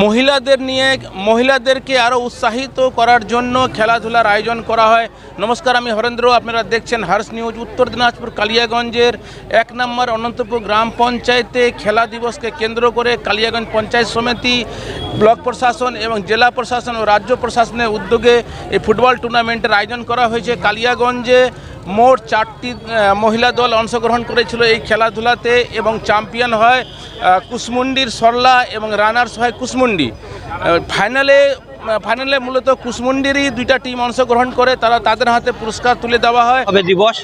মহিলাদের নিয়ে, মহিলাদেরকে আরও উৎসাহিত করার জন্য খেলাধুলার আয়োজন করা হয়। নমস্কার, আমি হরেন্দ্র। আপনারা দেখছেন হার্স নিউজ, উত্তর দিনাজপুর, কালিয়াগঞ্জের এক নম্বর অনন্তপুর গ্রাম পঞ্চায়েতে খেলা দিবসকে কেন্দ্র করে কালিয়াগঞ্জ পঞ্চায়েত সমিতি, ব্লক প্রশাসন এবং জেলা প্রশাসন ও রাজ্য প্রশাসনের উদ্যোগে এই ফুটবল টুর্নামেন্টের আয়োজন করা হয়েছে। কালিয়াগঞ্জে মোট চারটি মহিলা দল অংশগ্রহণ করেছিল এই খেলাধুলাতে এবং চ্যাম্পিয়ন হয় কুসমুন্ডির সরলা এবং রানার্স হয় কুসমুন্ডি ফাইনালে ফাইনালে মূলত কুসমুন্ডিরই দুইটা টিম অংশগ্রহণ করে, তারা তাদের হাতে পুরস্কার তুলে দেওয়া হয়। হবে দিবস,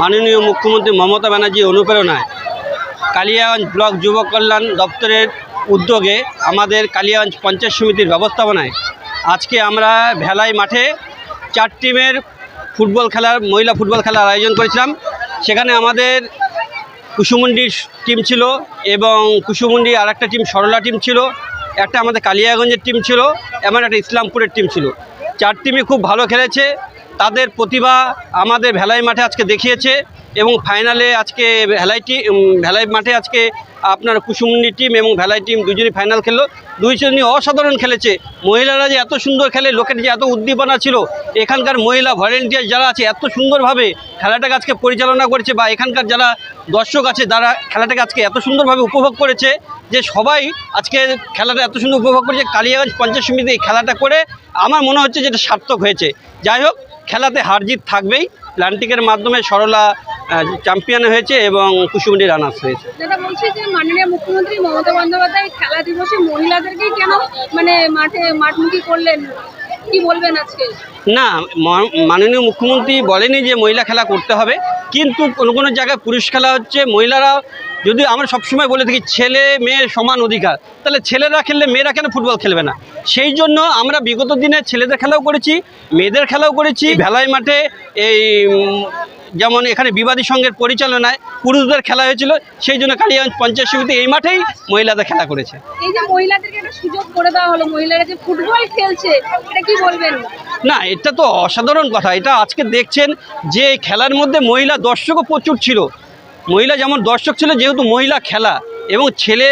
মাননীয় মুখ্যমন্ত্রী মমতা ব্যানার্জি অনুপ্রেরণায়। কালিয়াগঞ্জ ব্লক যুব কল্যাণ দপ্তরের উদ্যোগে আমাদের কালিয়াগঞ্জ পঞ্চায়েত সমিতির ব্যবস্থাপনায় আজকে আমরা ভেলাই মাঠে চার টিমের ফুটবল খেলার, মহিলা ফুটবল খেলার আয়োজন করেছিলাম। সেখানে আমাদের কুসুমুন্ডির টিম ছিল এবং কুসুমুন্ডি আর একটা টিম সরলা টিম ছিল, একটা আমাদের কালিয়াগঞ্জের টিম ছিল এমন একটা ইসলামপুরের টিম ছিল। চার টিমই খুব ভালো খেলেছে। তাদের প্রতিভা আমাদের ভেলাই মাঠে আজকে দেখিয়েছে। এবং ফাইনালে আজকে ভেলাই টিম ভেলাই মাঠে আজকে আপনার কুসুমুন্ডি টিম এবং ভেলাই টিম দুজনই ফাইনাল খেললো। দুইজনই অসাধারণ খেলেছে। মহিলারা যে এত সুন্দর খেলে, লোকের যে এত উদ্দীপনা ছিল, এখানকার মহিলা ভলেন্টিয়ার যারা আছে, এত সুন্দরভাবে খেলাটাকে আজকে পরিচালনা করেছে বা এখানকার যারা দর্শক আছে যারা খেলাটাকে আজকে এত সুন্দরভাবে উপভোগ করেছে যে সবাই আজকে খেলাটা এত সুন্দর উপভোগ করেছে। কালিয়াগঞ্জ পঞ্চায়েত সমিতি এই খেলাটা করে আমার মনে হচ্ছে যেটা সার্থক হয়েছে। যাই হোক, খেলাতে হার জিত থাকবেই। প্ল্যান্টিকের মাধ্যমে সরলা চ্যাম্পিয়ন হয়েছে এবং কুসুমডি রানার্স হয়েছে। দাদা বলছি যে মাননীয় মুখ্যমন্ত্রী মমতা বন্দ্যোপাধ্যায় খেলা দিবসে মহিলাদেরকেই কেন মানে মাঠে মাঠমুখী করলেন? কি বলবেন আজকে? না মাননীয় মুখ্যমন্ত্রী বলেনি যে মহিলা খেলা করতে হবে কিন্তু কোনো কোনো জায়গায় পুরুষ খেলা হচ্ছে মহিলারা যদি আমরা সবসময় বলে থাকি ছেলে মেয়ে সমান অধিকার তাহলে ছেলেরা খেললে মেয়েরা কেন ফুটবল খেলবে না? সেই জন্য আমরা বিগত দিনে ছেলেদের খেলাও করেছি মেয়েদের খেলাও করেছি ভেলাই মাঠে এই যেমন এখানে বিবাদী সংঘের পরিচালনায় পুরুষদের খেলা হয়েছিল সেই জন্য কালিয়াগঞ্জ পঞ্চায়েত সমিতি এই মাঠেই মহিলাদের খেলা করেছে। এই যে মহিলাদেরকে একটা সুযোগ করে দেওয়া হলো মহিলারা যে ফুটবল খেলছে এটা কি বলবেন? না এটা তো অসাধারণ কথা এটা আজকে দেখছেন যে এই খেলার মধ্যে মহিলা দর্শকও প্রচুর ছিল। মহিলা যেমন দর্শক ছিল যেহেতু মহিলা খেলা এবং ছেলে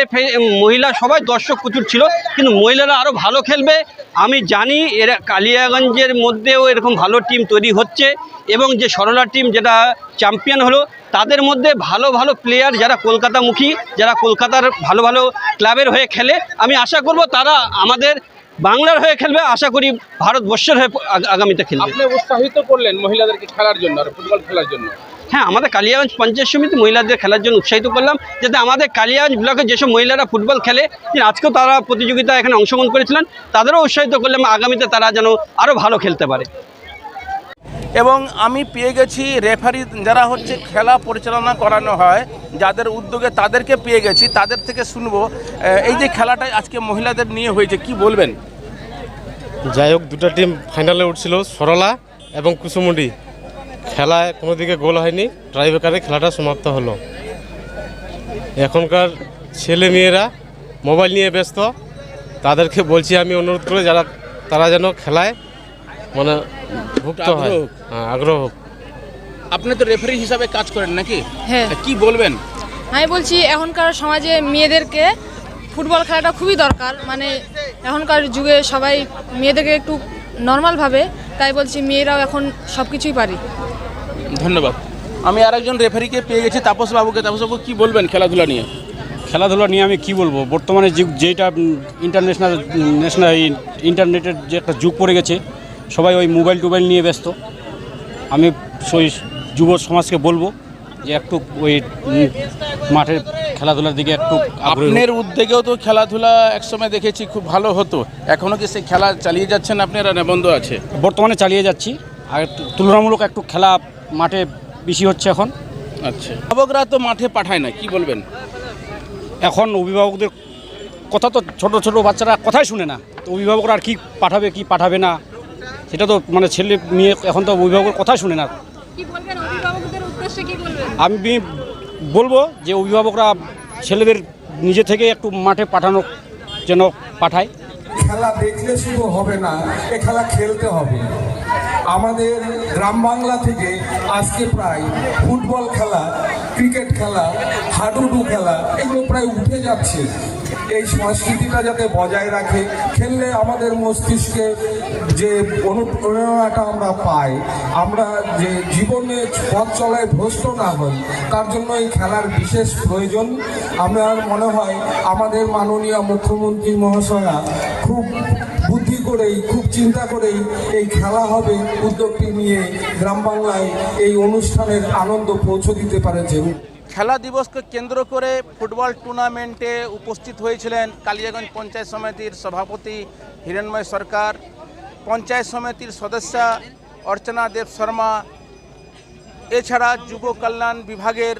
মহিলা সবাই দর্শক প্রচুর ছিল, কিন্তু মহিলারা আরও ভালো খেলবে। আমি জানি এরা কালিয়াগঞ্জের মধ্যেও এরকম ভালো টিম তৈরি হচ্ছে এবং যে সরলা টিম যেটা চ্যাম্পিয়ন হলো, তাদের মধ্যে ভালো ভালো প্লেয়ার যারা কলকাতামুখী, যারা কলকাতার ভালো ভালো ক্লাবের হয়ে খেলে, আমি আশা করব তারা আমাদের বাংলার হয়ে খেলবে, আশা করি ভারতবর্ষের হয়ে আগামীতে খেলবে। উৎসাহিত করলেন মহিলাদেরকে খেলার জন্য আর ফুটবল খেলার জন্য। হ্যাঁ আমাদের কালিয়াগঞ্জ পঞ্চায়েত সমিতি মহিলাদের খেলার জন্য উৎসাহিত করলাম যাতে আমাদের কালিয়াগঞ্জ ব্লকে যেসব মহিলারা ফুটবল খেলে আজকেও তারা প্রতিযোগিতা এখানে অংশগ্রহণ করেছিলেন তাদেরও উৎসাহিত করলাম আগামীতে তারা যেন আরও ভালো খেলতে পারে। এবং আমি পেয়ে গেছি রেফারি যারা হচ্ছে খেলা পরিচালনা করানো হয় যাদের উদ্যোগে তাদেরকে পেয়ে গেছি তাদের থেকে শুনব এই যে খেলাটা আজকে মহিলাদের নিয়ে হয়েছে কি বলবেন? যাই হোক দুটো টিম ফাইনালে উঠছিল সরলা এবং কুসুমুন্ডি। খেলায় কোনো দিকে গোল হয়নি ট্রাইবেকারে খেলাটা সমাপ্ত হলো। এখনকার ছেলে মেয়েরা মোবাইল নিয়ে ব্যস্ত তাদেরকে বলছি আমি অনুরোধ করে যারা তারা যেন খেলায় মানে ভুক্ত হয়। হোক। হ্যাঁ আগ্রহ হোক। আপনি তো রেফারি হিসাবে কাজ করেন নাকি? হ্যাঁ। কি বলবেন? আমি বলছি এখনকার সমাজে মেয়েদেরকে ফুটবল খেলাটা খুবই দরকার। মানে এখনকার যুগে সবাই মেয়েদেরকে একটু নর্মালভাবে তাই বলছি মেয়েরাও এখন সব কিছুই পারি। ধন্যবাদ। আমি আরেকজন রেফারিকে পেয়ে গেছি তাপস বাবুকে। তাপস বাবু কি বলবেন খেলাধুলা নিয়ে? খেলাধুলা নিয়ে আমি কি বলব? বর্তমানে যুগ যেটা ইন্টারন্যাশনাল ন্যাশনাল ইন্টারনেটের যে একটা যুগ পড়ে গেছে সবাই ওই মোবাইল টোবাইল নিয়ে ব্যস্ত। আমি ওই যুব সমাজকে বলব যে একটু ওই মাঠের খেলাধুলার দিকে একটু আপনার উদ্যোগেও তো খেলাধুলা একসময় দেখেছি খুব ভালো হতো। এখনও কি সেই খেলা চালিয়ে যাচ্ছেন আপনারা না বন্ধ আছে? বর্তমানে চালিয়ে যাচ্ছি। আর তুলনামূলক একটু খেলা মাঠে বেশি হচ্ছে এখন। আচ্ছা। অভিভাবকরা তো মাঠে পাঠায় না কি বলবেন? এখন অভিভাবকদের কথা তো ছোট ছোট বাচ্চারা কথাই শুনে না। তো অভিভাবকরা আর কি পাঠাবে কি পাঠাবে না? সেটা তো মানে ছেলে মেয়ে এখন তো অভিভাবকের কথাই শুনে না। কি বলবেন? অভিভাবকদের উদ্দেশ্যে কি বলবেন? আমি বলব যে অভিভাবকরা ছেলেদের নিজে থেকে একটু মাঠে পাঠানো যেন পাঠায়। খেলা দেখলে শুধু হবে না, এ খেলা খেলতে হবে। আমাদের গ্রাম বাংলা থেকে আজকে প্রায় ফুটবল খেলা, ক্রিকেট খেলা, হাডুডু খেলা, এগুলো প্রায় উঠে যাচ্ছে। এই সংস্কৃতিটা যাতে বজায় রাখে, খেললে আমাদের মস্তিষ্কে যে অনুপ্রেরণাটা আমরা পাই, আমরা যে জীবনে পথ চলায় ভ্রষ্ট না হই, তার জন্য এই খেলার বিশেষ প্রয়োজন। আমার মনে হয় আমাদের মাননীয় মুখ্যমন্ত্রী মহাশয়া খুব বুদ্ধি করেই, খুব চিন্তা করেই এই খেলা হবে। উদ্যোগটি নিয়ে গ্রাম বাংলায় এই অনুষ্ঠানের আনন্দ পৌঁছে দিতে পারেছেন খেলা দিবসকে কেন্দ্র করে ফুটবল টুর্নামেন্টে উপস্থিত হয়েছিলেন কালিয়াগঞ্জ পঞ্চায়েত সমিতির সভাপতি হিরণময় সরকার, পঞ্চায়েত সমিতির সদস্যা অর্চনা দেব শর্মা, এছাড়া যুব কল্যাণ বিভাগের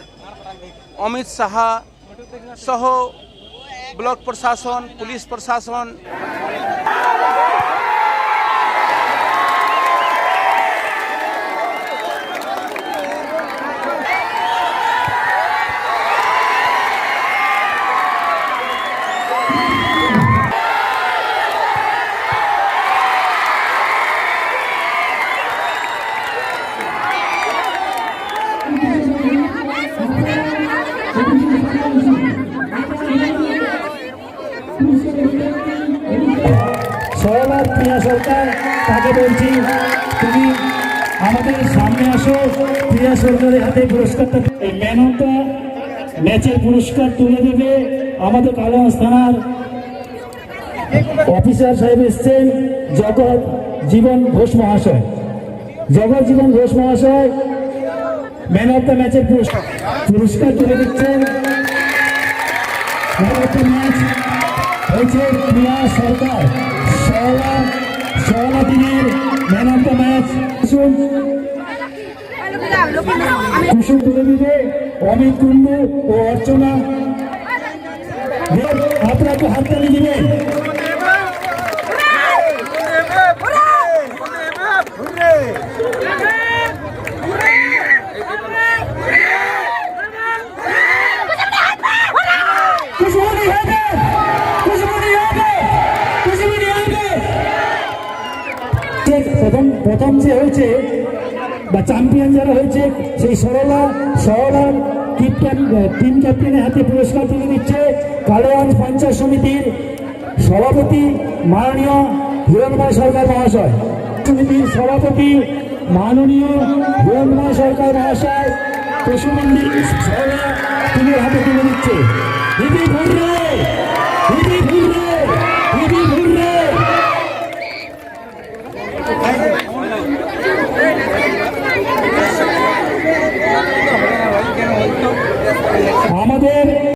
অমিত সাহা সহ ব্লক প্রশাসন পুলিশ প্রশাসন সরলার প্রিয়া সরকার, তাকে বলছি, তুমি আমাদের সামনে আসো প্রিয়া সরকারের হাতে পুরস্কারটা এই দ্য ম্যাচের পুরস্কার তুলে দেবে আমাদের কালাগঞ্জ থানার অফিসার সাহেব এসছেন, জগৎ জীবন ঘোষ মহাশয়। জগৎ জীবন ঘোষ মহাশয় ম্যান অফ দ্য ম্যাচের পুরস্কার পুরস্কার তুলে দিচ্ছেন। ম্যাচ হয়েছে প্রিয়া সরকার, সওয়া সওয়া দিনের man of the match Kusum. দিবে অমিত কুণ্ডু ও অর্চনা। আপনাকে হাততালি দিবেন কুসুমনি হবে কুসুমনি হবে কুসুমনি হবে যে প্রথম প্রথম যে হয়েছে, বা চ্যাম্পিয়ন যারা হয়েছে, সেই সরলা সরলা ক্যাপ- টিম ক্যাপ্টেনের হাতে পুরস্কার তুলে দিচ্ছে কালোয়াঞ্জ পঞ্চায়েত সমিতির সভাপতি মাননীয় হিরণময় সরকার মহাশয়। সমিতির সভাপতি মাননীয় হিরণময় সরকার মহাশয়, পশুমন্দির সরলা টিমের হাতে তুলে দিচ্ছে